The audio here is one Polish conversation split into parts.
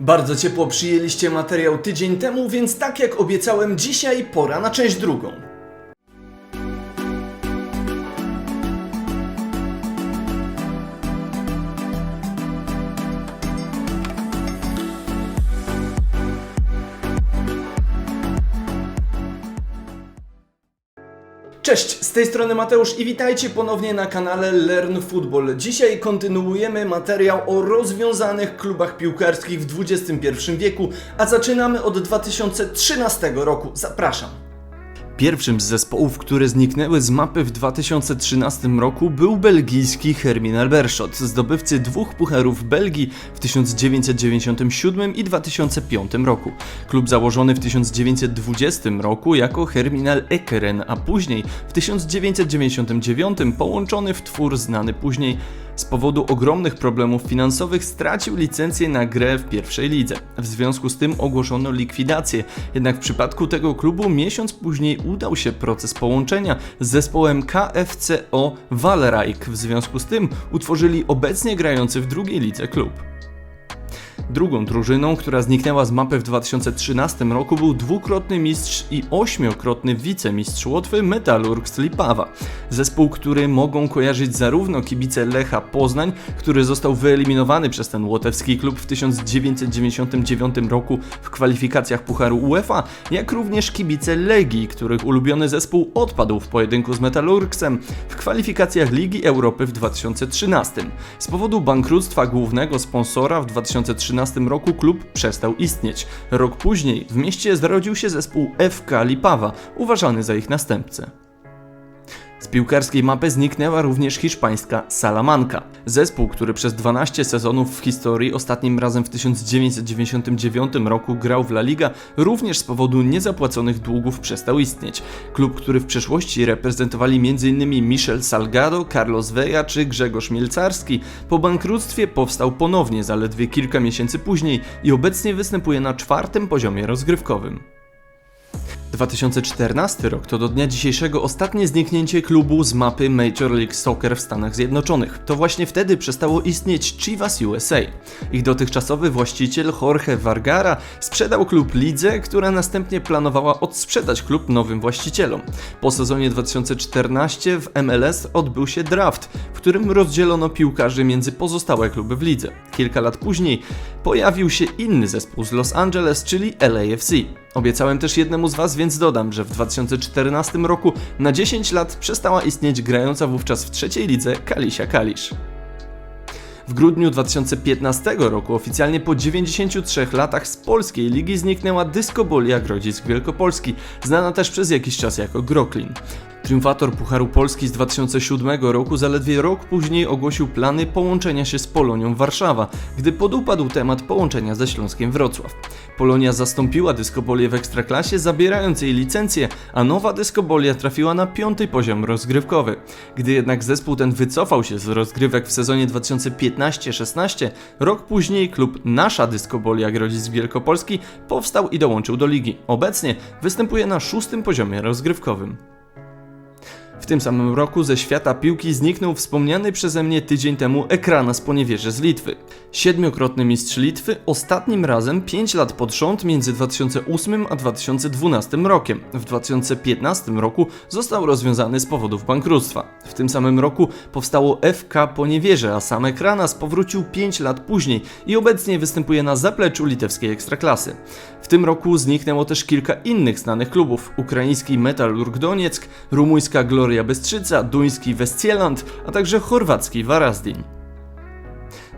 Bardzo ciepło przyjęliście materiał tydzień temu, więc tak jak obiecałem, dzisiaj pora na część drugą. Cześć, z tej strony Mateusz i witajcie ponownie na kanale Learn Football. Dzisiaj kontynuujemy materiał o rozwiązanych klubach piłkarskich w XXI wieku, a zaczynamy od 2013 roku. Zapraszam. Pierwszym z zespołów, które zniknęły z mapy w 2013 roku był belgijski Hermin Albershot, zdobywcy dwóch pucharów Belgii w 1997 i 2005 roku. Klub założony w 1920 roku jako Herminal Ekeren, a później w 1999 połączony w twór znany później z powodu ogromnych problemów finansowych stracił licencję na grę w pierwszej lidze. W związku z tym ogłoszono likwidację, jednak w przypadku tego klubu miesiąc później udał się proces połączenia z zespołem KFCO Walreich. W związku z tym utworzyli obecnie grający w drugiej lidze klub. Drugą drużyną, która zniknęła z mapy w 2013 roku był dwukrotny mistrz i ośmiokrotny wicemistrz Łotwy Metalurg Lipawa. Zespół, który mogą kojarzyć zarówno kibice Lecha Poznań, który został wyeliminowany przez ten łotewski klub w 1999 roku w kwalifikacjach Pucharu UEFA, jak również kibice Legii, których ulubiony zespół odpadł w pojedynku z Metalurgsem w kwalifikacjach Ligi Europy w 2013. Z powodu bankructwa głównego sponsora w 2013 roku klub przestał istnieć. Rok później w mieście zrodził się zespół FK Lipawa, uważany za ich następcę. Z piłkarskiej mapy zniknęła również hiszpańska Salamanca. Zespół, który przez 12 sezonów w historii, ostatnim razem w 1999 roku grał w La Liga, również z powodu niezapłaconych długów przestał istnieć. Klub, który w przeszłości reprezentowali m.in. Michel Salgado, Carlos Veja czy Grzegorz Mielcarski, po bankructwie powstał ponownie zaledwie kilka miesięcy później i obecnie występuje na czwartym poziomie rozgrywkowym. 2014 rok to do dnia dzisiejszego ostatnie zniknięcie klubu z mapy Major League Soccer w Stanach Zjednoczonych. To właśnie wtedy przestało istnieć Chivas USA. Ich dotychczasowy właściciel Jorge Vargara sprzedał klub lidze, która następnie planowała odsprzedać klub nowym właścicielom. Po sezonie 2014 w MLS odbył się draft, w którym rozdzielono piłkarzy między pozostałe kluby w lidze. Kilka lat później pojawił się inny zespół z Los Angeles, czyli LAFC. Obiecałem też jednemu z Was, więc dodam, że w 2014 roku na 10 lat przestała istnieć grająca wówczas w trzeciej lidze Kalisia Kalisz. W grudniu 2015 roku, oficjalnie po 93 latach z polskiej ligi zniknęła Dyskobolia Grodzisk Wielkopolski, znana też przez jakiś czas jako Groklin. Triumfator Pucharu Polski z 2007 roku zaledwie rok później ogłosił plany połączenia się z Polonią Warszawa, gdy podupadł temat połączenia ze Śląskiem Wrocław. Polonia zastąpiła Dyskobolię w Ekstraklasie, zabierając jej licencję, a nowa Dyskobolia trafiła na piąty poziom rozgrywkowy. Gdy jednak zespół ten wycofał się z rozgrywek w sezonie 2015-16, rok później klub Nasza Dyskobolia Grodzisk Wielkopolski powstał i dołączył do ligi. Obecnie występuje na szóstym poziomie rozgrywkowym. W tym samym roku ze świata piłki zniknął wspomniany przeze mnie tydzień temu Ekrana z Poniewieży z Litwy. Siedmiokrotny mistrz Litwy ostatnim razem 5 lat pod rząd między 2008 a 2012 rokiem. W 2015 roku został rozwiązany z powodów bankructwa. W tym samym roku powstało FK Poniewierze, a sam Ekranas powrócił 5 lat później i obecnie występuje na zapleczu litewskiej ekstraklasy. W tym roku zniknęło też kilka innych znanych klubów. Ukraiński Metalurg Donieck, rumuńska Gloria Bystrzyca, duński Westcieland, a także chorwacki Varazdin.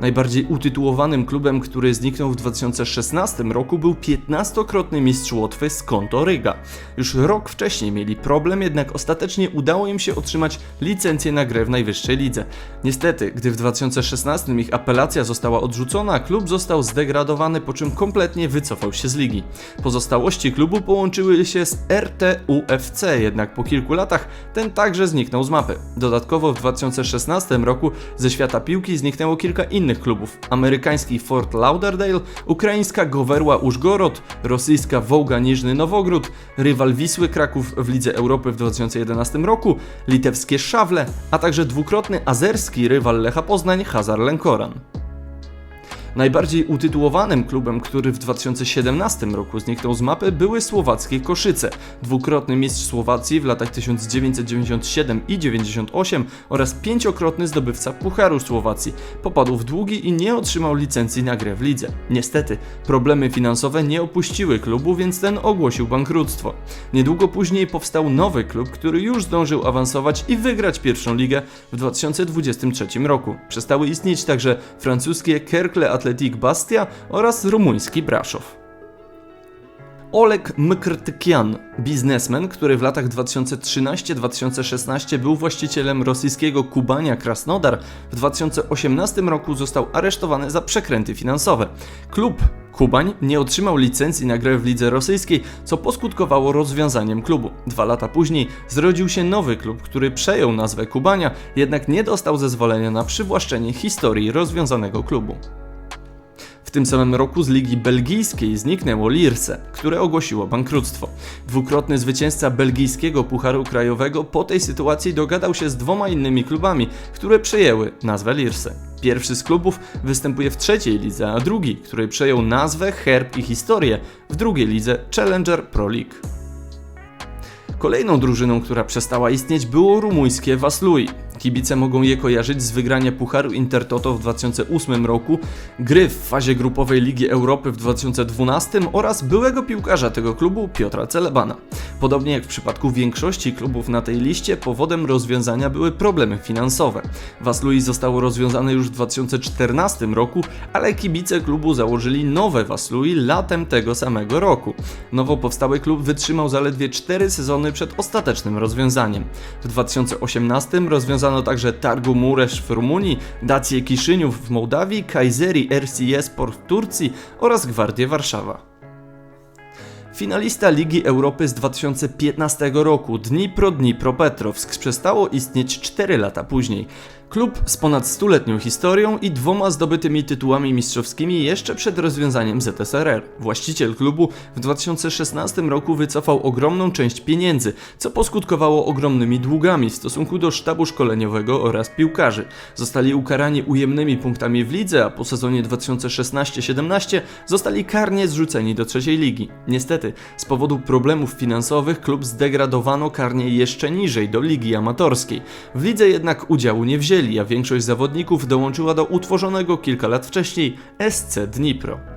Najbardziej utytułowanym klubem, który zniknął w 2016 roku był 15-krotny mistrz Łotwy Skonto Riga. Już rok wcześniej mieli problem, jednak ostatecznie udało im się otrzymać licencję na grę w najwyższej lidze. Niestety, gdy w 2016 ich apelacja została odrzucona, klub został zdegradowany, po czym kompletnie wycofał się z ligi. Pozostałości klubu połączyły się z RTUFC, jednak po kilku latach ten także zniknął z mapy. Dodatkowo w 2016 roku ze świata piłki zniknęło kilka innych klubów. Amerykański Fort Lauderdale, ukraińska Gowerła Użgorod, rosyjska Wołga Niżny Nowogród, rywal Wisły Kraków w Lidze Europy w 2011 roku, litewskie Szawle, a także dwukrotny azerski rywal Lecha Poznań Hazar Lenkoran. Najbardziej utytułowanym klubem, który w 2017 roku zniknął z mapy, były słowackie Koszyce. Dwukrotny mistrz Słowacji w latach 1997 i 98 oraz pięciokrotny zdobywca Pucharu Słowacji. Popadł w długi i nie otrzymał licencji na grę w lidze. Niestety, problemy finansowe nie opuściły klubu, więc ten ogłosił bankructwo. Niedługo później powstał nowy klub, który już zdążył awansować i wygrać pierwszą ligę w 2023 roku. Przestały istnieć także francuskie Kerkle Athletic Bastia oraz rumuński Braszow. Oleg Mkrtykian, biznesmen, który w latach 2013-2016 był właścicielem rosyjskiego Kubania Krasnodar, w 2018 roku został aresztowany za przekręty finansowe. Klub Kubań nie otrzymał licencji na grę w lidze rosyjskiej, co poskutkowało rozwiązaniem klubu. Dwa lata później zrodził się nowy klub, który przejął nazwę Kubania, jednak nie dostał zezwolenia na przywłaszczenie historii rozwiązanego klubu. Tym samym roku z Ligi Belgijskiej zniknęło Lierse, które ogłosiło bankructwo. Dwukrotny zwycięzca belgijskiego Pucharu Krajowego po tej sytuacji dogadał się z dwoma innymi klubami, które przejęły nazwę Lierse. Pierwszy z klubów występuje w trzeciej lidze, a drugi, który przejął nazwę, herb i historię w drugiej lidze Challenger Pro League. Kolejną drużyną, która przestała istnieć było rumuńskie Vaslui. Kibice mogą je kojarzyć z wygrania Pucharu Intertoto w 2008 roku, gry w fazie grupowej Ligi Europy w 2012 oraz byłego piłkarza tego klubu Piotra Celebana. Podobnie jak w przypadku większości klubów na tej liście, powodem rozwiązania były problemy finansowe. Vaslui zostało rozwiązane już w 2014 roku, ale kibice klubu założyli nowe Vaslui latem tego samego roku. Nowo powstały klub wytrzymał zaledwie 4 sezony przed ostatecznym rozwiązaniem. W 2018 rozwiązano także Targu Muresz w Rumunii, Dację Kiszyniów w Mołdawii, Kayseri RCS Sport w Turcji oraz Gwardię Warszawa. Finalista Ligi Europy z 2015 roku, Dnipro Dnipro Petrowsk, przestało istnieć 4 lata później. Klub z ponad stuletnią historią i dwoma zdobytymi tytułami mistrzowskimi jeszcze przed rozwiązaniem ZSRR. Właściciel klubu w 2016 roku wycofał ogromną część pieniędzy, co poskutkowało ogromnymi długami w stosunku do sztabu szkoleniowego oraz piłkarzy. Zostali ukarani ujemnymi punktami w lidze, a po sezonie 2016-17 zostali karnie zrzuceni do trzeciej ligi. Niestety, z powodu problemów finansowych klub zdegradowano karnie jeszcze niżej do ligi amatorskiej. W lidze jednak udziału nie wzięli a większość zawodników dołączyła do utworzonego kilka lat wcześniej SC Dnipro.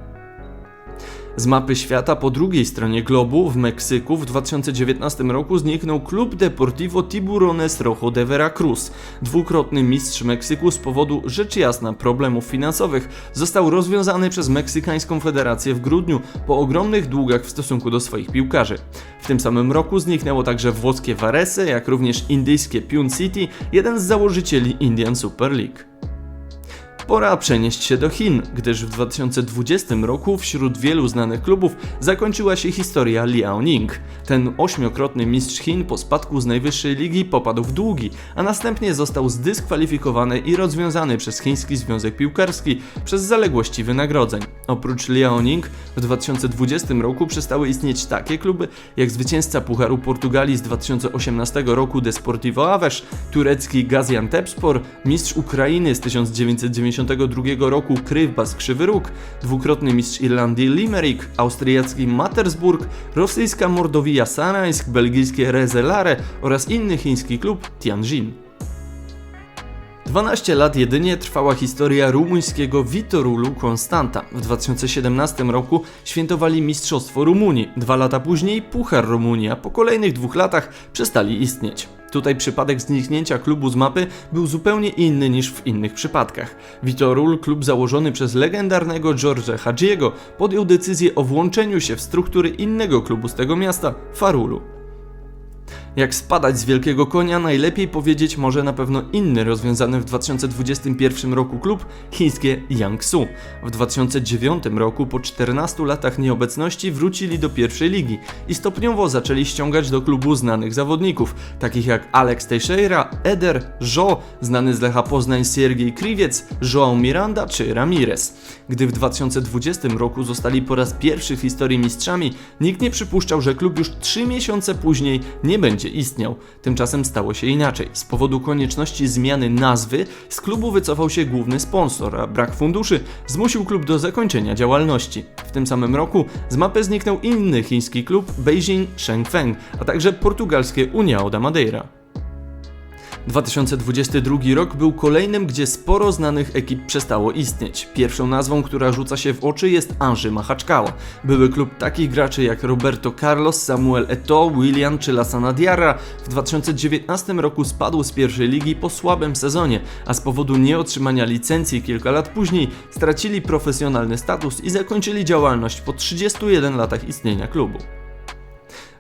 Z mapy świata po drugiej stronie globu w Meksyku w 2019 roku zniknął klub Deportivo Tiburones Rojo de Veracruz. Dwukrotny mistrz Meksyku z powodu rzecz jasna problemów finansowych został rozwiązany przez Meksykańską Federację w grudniu po ogromnych długach w stosunku do swoich piłkarzy. W tym samym roku zniknęło także włoskie Varese, jak również indyjskie Pune City, jeden z założycieli Indian Super League. Pora przenieść się do Chin, gdyż w 2020 roku wśród wielu znanych klubów zakończyła się historia Liaoning. Ten ośmiokrotny mistrz Chin po spadku z najwyższej ligi popadł w długi, a następnie został zdyskwalifikowany i rozwiązany przez Chiński Związek Piłkarski przez zaległości wynagrodzeń. Oprócz Liaoning w 2020 roku przestały istnieć takie kluby jak zwycięzca Pucharu Portugalii z 2018 roku Desportivo Aves, turecki Gaziantepspor, mistrz Ukrainy z 1990 1992 roku Krywbas Krzywy Róg, dwukrotny mistrz Irlandii Limerick, austriacki Mattersburg, rosyjska Mordowija Sarańsk, belgijskie Rezelare oraz inny chiński klub Tianjin. 12 lat jedynie trwała historia rumuńskiego Vitorulu Constanta. W 2017 roku świętowali Mistrzostwo Rumunii, dwa lata później Puchar Rumunii, a po kolejnych dwóch latach przestali istnieć. Tutaj przypadek zniknięcia klubu z mapy był zupełnie inny niż w innych przypadkach. Vitorul, klub założony przez legendarnego George'a Hadjiego, podjął decyzję o włączeniu się w struktury innego klubu z tego miasta, Farulu. Jak spadać z wielkiego konia, najlepiej powiedzieć może na pewno inny rozwiązany w 2021 roku klub, chińskie Jiangsu. W 2009 roku, po 14 latach nieobecności, wrócili do pierwszej ligi i stopniowo zaczęli ściągać do klubu znanych zawodników, takich jak Alex Teixeira, Eder, Jo, znany z Lecha Poznań Siergiej Kriwiec, João Miranda czy Ramirez. Gdy w 2020 roku zostali po raz pierwszy w historii mistrzami, nikt nie przypuszczał, że klub już 3 miesiące później nie będzie będzie istniał. Tymczasem stało się inaczej. Z powodu konieczności zmiany nazwy z klubu wycofał się główny sponsor, a brak funduszy zmusił klub do zakończenia działalności. W tym samym roku z mapy zniknął inny chiński klub Beijing Shengfeng, a także portugalskie União da Madeira. 2022 rok był kolejnym, gdzie sporo znanych ekip przestało istnieć. Pierwszą nazwą, która rzuca się w oczy jest Anży Machaczkała. Były klub takich graczy jak Roberto Carlos, Samuel Eto'o, William czy Lassana Diarra. W 2019 roku spadł z pierwszej ligi po słabym sezonie, a z powodu nieotrzymania licencji kilka lat później stracili profesjonalny status i zakończyli działalność po 31 latach istnienia klubu.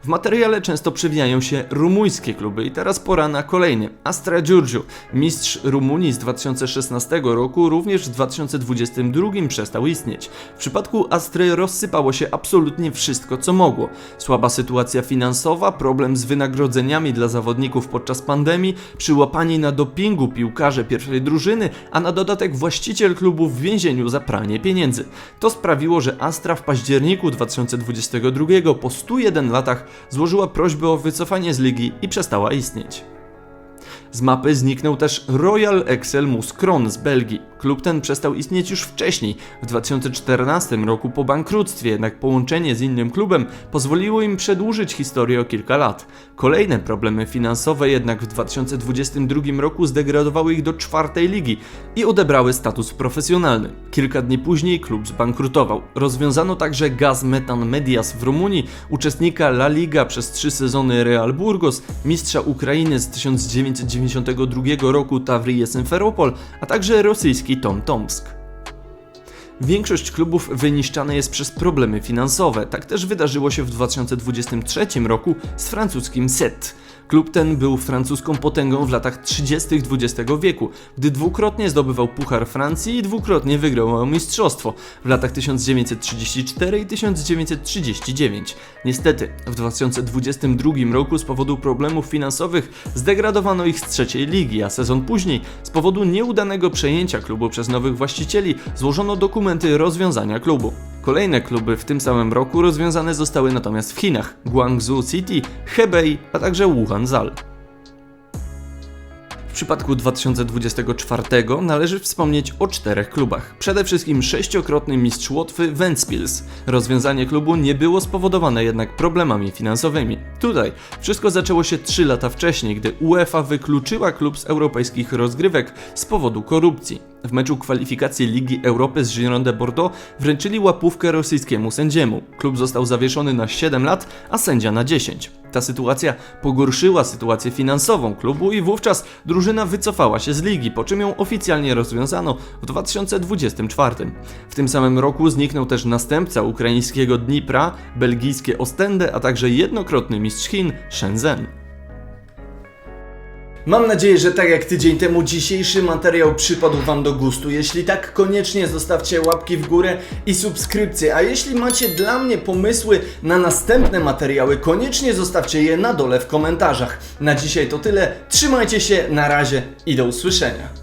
W materiale często przewijają się rumuńskie kluby i teraz pora na kolejny. Astra Giurgiu, mistrz Rumunii z 2016 roku, również w 2022 przestał istnieć. W przypadku Astry rozsypało się absolutnie wszystko, co mogło. Słaba sytuacja finansowa, problem z wynagrodzeniami dla zawodników podczas pandemii, przyłapani na dopingu piłkarze pierwszej drużyny, a na dodatek właściciel klubu w więzieniu za pranie pieniędzy. To sprawiło, że Astra w październiku 2022 po 101 latach złożyła prośbę o wycofanie z ligi i przestała istnieć. Z mapy zniknął też Royal Excel Muskron z Belgii. Klub ten przestał istnieć już wcześniej, w 2014 roku po bankructwie, jednak połączenie z innym klubem pozwoliło im przedłużyć historię o kilka lat. Kolejne problemy finansowe jednak w 2022 roku zdegradowały ich do czwartej ligi i odebrały status profesjonalny. Kilka dni później klub zbankrutował. Rozwiązano także Gaz Metan Medias w Rumunii, uczestnika La Liga przez trzy sezony Real Burgos, mistrza Ukrainy z 1992 roku Tawrije Simferopol, a także rosyjski Tom Tomsk. Większość klubów wyniszczane jest przez problemy finansowe. Tak też wydarzyło się w 2023 roku z francuskim SET. Klub ten był francuską potęgą w latach 30. XX wieku, gdy dwukrotnie zdobywał Puchar Francji i dwukrotnie wygrał mistrzostwo w latach 1934 i 1939. Niestety, w 2022 roku z powodu problemów finansowych zdegradowano ich z trzeciej ligi, a sezon później z powodu nieudanego przejęcia klubu przez nowych właścicieli złożono dokumenty rozwiązania klubu. Kolejne kluby w tym samym roku rozwiązane zostały natomiast w Chinach: Guangzhou City, Hebei, a także Wuhan Zal. W przypadku 2024 należy wspomnieć o czterech klubach. Przede wszystkim sześciokrotny mistrz Łotwy Ventspils. Rozwiązanie klubu nie było spowodowane jednak problemami finansowymi. Tutaj wszystko zaczęło się 3 lata wcześniej, gdy UEFA wykluczyła klub z europejskich rozgrywek z powodu korupcji. W meczu kwalifikacji Ligi Europy z Gironde Bordeaux wręczyli łapówkę rosyjskiemu sędziemu. Klub został zawieszony na 7 lat, a sędzia na 10. Ta sytuacja pogorszyła sytuację finansową klubu i wówczas drużyna wycofała się z ligi, po czym ją oficjalnie rozwiązano w 2024. W tym samym roku zniknął też następca ukraińskiego Dnipra, belgijskie Ostende, a także jednokrotny mistrz Chin Shenzhen. Mam nadzieję, że tak jak tydzień temu dzisiejszy materiał przypadł Wam do gustu. Jeśli tak, koniecznie zostawcie łapki w górę i subskrypcję. A jeśli macie dla mnie pomysły na następne materiały, koniecznie zostawcie je na dole w komentarzach. Na dzisiaj to tyle. Trzymajcie się, na razie i do usłyszenia.